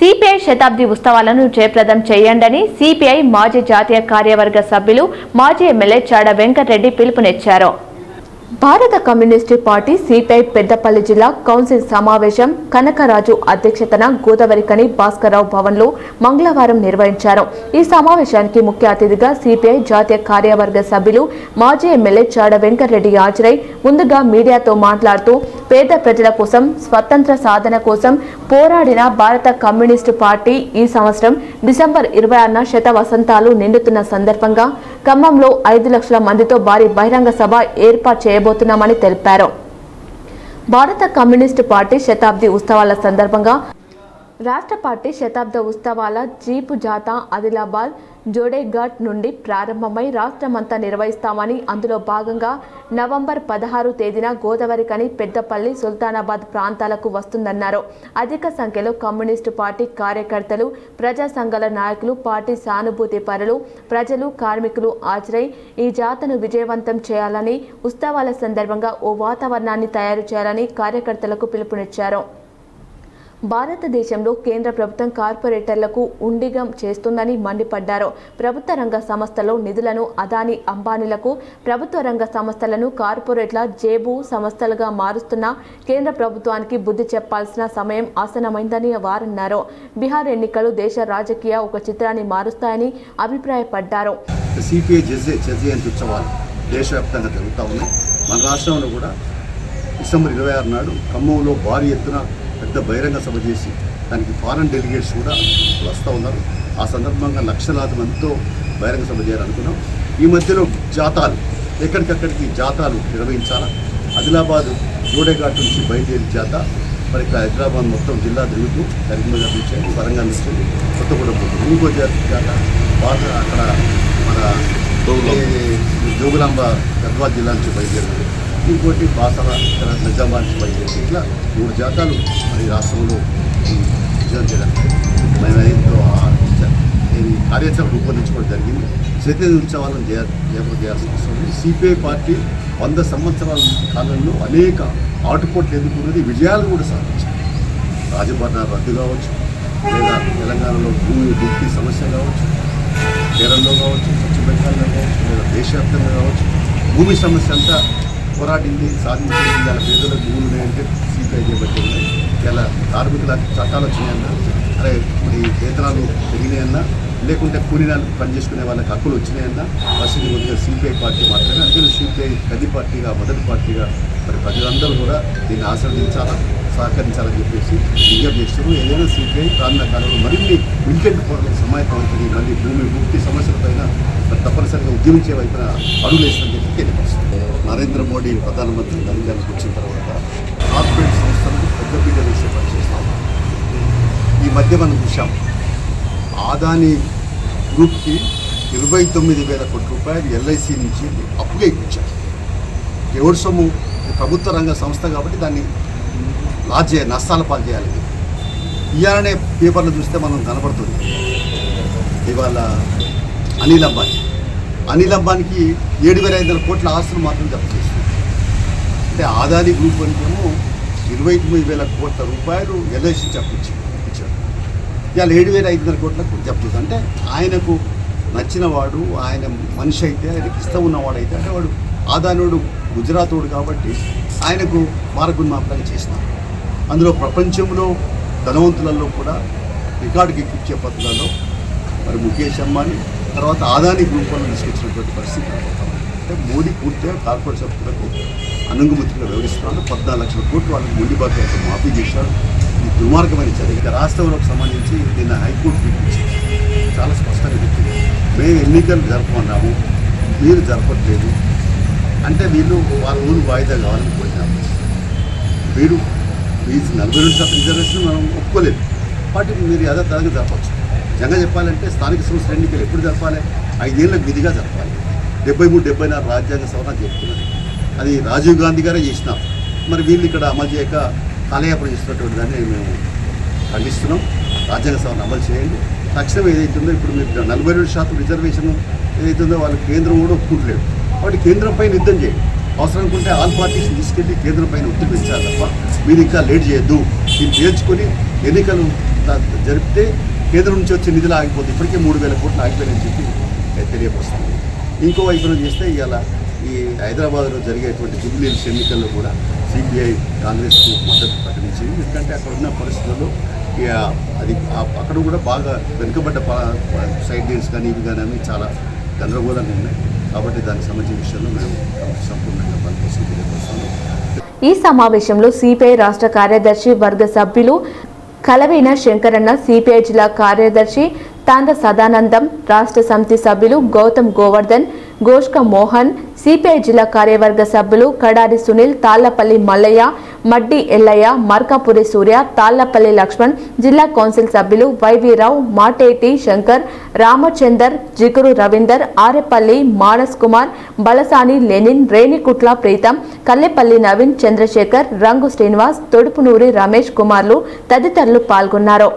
CPI శతాబ్ది ఉత్సవాలను జయప్రదం చేయండని CPI మాజీ జాతీయ కార్యవర్గ సభ్యులు మాజీ ఎమ్మెల్యే చాడ వెంకటరెడ్డి పిలుపునిచ్చారు. భారత కమ్యూనిస్టు పార్టీ సిపిఐ పెద్దపల్లి జిల్లా కౌన్సిల్ సమావేశం కనకరాజు అధ్యక్షతన గోదావరికని భాస్కరరావు భవన్లో మంగళవారం నిర్వహించారు. ఈ సమావేశానికి ముఖ్య అతిథిగా సిపిఐ జాతీయ కార్యవర్గ సభ్యులు మాజీ ఎమ్మెల్యే చాడ వెంకటరెడ్డి హాజరై ముందుగా మీడియాతో మాట్లాడుతూ పేద ప్రజల కోసం స్వతంత్ర సాధన కోసం పోరాడిన భారత కమ్యూనిస్టు పార్టీ ఈ సంవత్సరం డిసెంబర్ ఇరవై ఆరున శత వసంతాలు నిండుతున్న సందర్భంగా ఖమ్మంలో ఐదు లక్షల మందితో భారీ బహిరంగ సభ ఏర్పాటు చేయబోతున్నామని తెలిపారు. భారత కమ్యూనిస్టు పార్టీ శతాబ్ది ఉత్సవాల సందర్భంగా రాష్ట్ర పార్టీ శతాబ్ద ఉత్సవాల జీపు జాతా ఆదిలాబాద్ జోడేఘాట్ నుండి ప్రారంభమై రాష్ట్రమంతా నిర్వహిస్తామని అందులో భాగంగా నవంబర్ పదహారు తేదీన గోదావరికని పెద్దపల్లి సుల్తానాబాద్ ప్రాంతాలకు వస్తుందన్నారు. అధిక సంఖ్యలో కమ్యూనిస్టు పార్టీ కార్యకర్తలు ప్రజా సంఘాల నాయకులు పార్టీ సానుభూతి పరులు ప్రజలు కార్మికులు హాజరై ఈ జాతను విజయవంతం చేయాలని ఉత్సవాల సందర్భంగా ఓ వాతావరణాన్ని తయారు చేయాలని కార్యకర్తలకు పిలుపునిచ్చారు. భారతదేశంలో కేంద్ర ప్రభుత్వం కార్పొరేటర్లకు ఉండిగం చేస్తుందని మండిపడ్డారు. ప్రభుత్వ రంగ సంస్థలో నిధులను అదాని అంబానీలకు ప్రభుత్వ రంగ సంస్థలను కార్పొరేట్ల జేబు సంస్థలుగా మారుస్తున్న కేంద్ర ప్రభుత్వానికి బుద్ధి చెప్పాల్సిన సమయం ఆసనమైందని వారన్నారు. బీహార్ ఎన్నికలు దేశ రాజకీయ ఒక చిత్రాన్ని మారుస్తాయని అభిప్రాయపడ్డారు. సిపిఐ ఉత్సవాలు దేశవ్యాప్తంగా జరుగుతూ ఉన్నాయి. మన రాష్ట్రంలో కూడా డిసెంబర్ ఇరవై ఆరు నాడు ఖమ్మంలో భారీ ఎత్తున పెద్ద బహిరంగ సభ చేసి దానికి ఫారెన్ డెలిగేట్స్ కూడా వస్తూ ఉన్నారు. ఆ సందర్భంగా లక్షలాది మందితో బహిరంగ సభ చేయాలనుకున్నాం. ఈ మధ్యలో జాతాలు ఎక్కడికక్కడికి జాతాలు నిర్వహించాలా? ఆదిలాబాద్ జోడేఘాట్ నుంచి బయలుదేరి జాత. మరి ఇక్కడ హైదరాబాద్ మొత్తం జిల్లా తిరుగుతూ కరీంనగర్ నుంచి వరంగల్ నుంచి కొత్తగూడెం పోతుంది. ఇంకో జాత బాగా అక్కడ మన జోగులాంబ గద్వాల్ జిల్లా నుంచి బయలుదేరింది. ఇంకోటి బాసర ఇక్కడ నిజామాబాద్ ఇట్లా మూడు జాతాలు మరి రాష్ట్రంలో విజయం చేయడానికి ఎంతో కార్యాచరణ రూపొందించుకోవడం జరిగింది. చైతన్య ఉత్సవాలను చేయ చేయాల్సిన అవసరం ఉంది. సిపిఐ పార్టీ వంద సంవత్సరాల కాలంలో అనేక ఆటుపోట్లు ఎదుర్కొన్నది విజయాలు కూడా సాధించింది. రాజభరణ రద్దు కావచ్చు లేదా తెలంగాణలో భూమి భక్తి సమస్య కావచ్చు కేరళలో కావచ్చు పశ్చిమ బెంగాల్లో కావచ్చు లేదా దేశవ్యాప్తంగా కావచ్చు భూమి సమస్య అంతా పోరాడింది సాధించింది ఇలా పేదల భూములు ఉన్నాయంటే సీపీఐ చేపట్టింది. ఇలా కార్మికుల చట్టాలు వచ్చినాయన్నా అరే మరి వేతనాలు పెరిగినాయన్నా లేకుంటే కూలీనాలు పనిచేసుకునే వాళ్ళకి హక్కులు వచ్చినాయన్నా వసతి కొద్దిగా సిపిఐ పార్టీ మాత్రమే అందుకని సిపిఐ గది పార్టీగా మొదటి పార్టీగా మరి ప్రజలందరూ కూడా దీన్ని ఆశ్రదించాలా సహకరించాలని చెప్పేసి విజ్ఞప్తి చేస్తున్నారు. ఏదైనా సిపిఐ ప్రాంత కాలంలో మరిన్ని మిలిటెంట్ పోరాటం సమాయత్తమవుతుంది మళ్ళీ భూమి ముక్తి సమస్యలపైన తప్పనిసరిగా ఉద్యమించే వైపున అడుగులు చెప్పి తెలియపరుస్తుంది నరేంద్ర మోడీ ప్రధానమంత్రి తెలంగాణకు వచ్చిన తర్వాత కార్పొరేట్ సంస్థలకు పెద్దపీట వేసే పని చేస్తాం ఈ మధ్య మనం చూసాం ఆదాని గ్రూప్కి ఇరవై తొమ్మిది వేల కోట్ల రూపాయలు ఎల్ఐసి నుంచి అప్పుగా ఇప్పించారు ఎవరి సొమ్ము? ప్రభుత్వ రంగ సంస్థ కాబట్టి దాన్ని లాజ్ చేయాలి పాల్చేయాలి. పాలు చేయాలి ఇవాళనే పేపర్లు చూస్తే మనం కనబడుతుంది ఇవాళ అనిల్ అంబానీ. అనిల్ అంబానీకి ఏడు వేల ఐదు వందల కోట్ల ఆస్తులు మాత్రం జప్తు చేస్తుంది అంటే ఆదాని గ్రూప్ అంటేమో ఇరవై తొమ్మిది వేల కోట్ల రూపాయలు ఎల్ఐసి జప్పించి ఇచ్చాడు ఇవాళ ఏడు వేల ఐదు వందల కోట్లకు జప్తు అంటే ఆయనకు నచ్చిన వాడు ఆయన మనిషి అయితే ఆయనకి ఇష్టం అయితే అంటే వాడు ఆదానుడు గుజరాతోడు కాబట్టి ఆయనకు మార్గున్మాపంగా చేసినారు. అందులో ప్రపంచంలో ధనవంతులలో కూడా రికార్డుకి ఎక్కించే పద్ధతులలో మరి ముఖేష్ అంబానీ తర్వాత ఆదాని గ్రూప్ తీసుకొచ్చినటువంటి పరిస్థితి అంటే మోడీ పూర్తిగా కార్పొరేట్ శక్తులకు అనుగుమతిగా వ్యవహరిస్తున్నాడు పద్నాలుగు లక్షల కోట్లు వాళ్ళకి మొండి బాధ్యత మాఫీ చేశారు. ఇది దుర్మార్గమైన చర్య ఇక రాష్ట్రంలోకి సంబంధించి నిన్న హైకోర్టు పిలిపించి చాలా స్పష్టంగా చెప్పింది. మేము ఎన్నికలు జరపమన్నాము మీరు జరపట్లేదు. అంటే వీళ్ళు వాళ్ళ ఊరు వాయిదా కావాలని కోరినాము వీడు ఈ నలభై రెండు శాతం రిజర్వేషన్ మనం ఒప్పుకోలేదు. వాటి మీరు యథాతథంగా జరపచ్చు. నిజంగా చెప్పాలంటే స్థానిక సంస్థల ఎన్నికలు ఎప్పుడు జరపాలి? ఐదేళ్ళకు విధిగా జరపాలి. డెబ్బై మూడు డెబ్బై నాలుగు రాజ్యాంగ సవరణ చెప్తున్నది అది రాజీవ్ గాంధీ గారే చేసినారు మరి వీళ్ళు ఇక్కడ అమలు చేయక కాలయాపన చేస్తున్నటువంటి దాన్ని మేము ఖండిస్తున్నాం. రాజ్యాంగ సవరణ అమలు చేయండి. తక్షణం ఏదైతుందో ఇప్పుడు మీరు నలభై రెండు శాతం రిజర్వేషన్ ఏదైతుందో వాళ్ళు కేంద్రం కూడా ఒప్పుకుంటలేదు. కాబట్టి కేంద్రంపై యుద్ధం చేయండి. అవసరం అనుకుంటే ఆల్ పార్టీస్ తీసుకెళ్ళి కేంద్రం పైన ఒత్తిడి పెంచాలి తప్ప మీరు ఇంకా లేట్ చేయొద్దు. దీన్ని తేల్చుకొని ఎన్నికలు జరిపితే కేంద్రం నుంచి వచ్చే నిధులు ఆగిపోతుంది ఇప్పటికే మూడు వేల కోట్లు ఆగిపోయాయని చెప్పి తెలియపరుస్తుంది ఇంకో వైపున చేస్తే ఇవాళ ఈ హైదరాబాద్లో జరిగేటువంటి జూబ్లీహిల్స్ ఎన్నికల్లో కూడా సిపిఐ కాంగ్రెస్కు మద్దతు ప్రకటించింది. ఎందుకంటే అక్కడ ఉన్న పరిస్థితుల్లో ఇక అది అక్కడ కూడా బాగా వెనుకబడ్డ సైడ్ డీల్స్ కానీ ఇవి కానీ చాలా గందరగోళంగా ఉన్నాయి. కాబట్టి దానికి సంబంధించిన విషయంలో మేము సంపూర్ణంగా పనిచేసి తెలియపరుస్తాము. ఈ సమావేశంలో సిపిఐ రాష్ట్ర కార్యదర్శి వర్గ సభ్యులు కలవీన శంకరన్న సిపిఐ జిల్లా కార్యదర్శి తాంద సదానందం రాష్ట్ర సమితి సభ్యులు గౌతమ్ గోవర్ధన్ గోష్క మోహన్ సిపిఐ జిల్లా కార్యవర్గ సభ్యులు కడారి సునీల్ తాళ్ళపల్లి మల్లయ్య మడ్డి ఎల్లయ్య మార్కాపురి సూర్య తాళ్ళపల్లి లక్ష్మణ్ జిల్లా కౌన్సిల్ సభ్యులు వైవీరావు మాటేటి శంకర్ రామచందర్ జిగురు రవీందర్ ఆరెపల్లి మానస్ కుమార్ బలసాని లెనిన్ రేణికుట్ల ప్రీతం కల్లెపల్లి నవీన్ చంద్రశేఖర్ రంగు శ్రీనివాస్ తొడుపునూరి రమేష్ కుమార్లు తదితరులు పాల్గొన్నారు.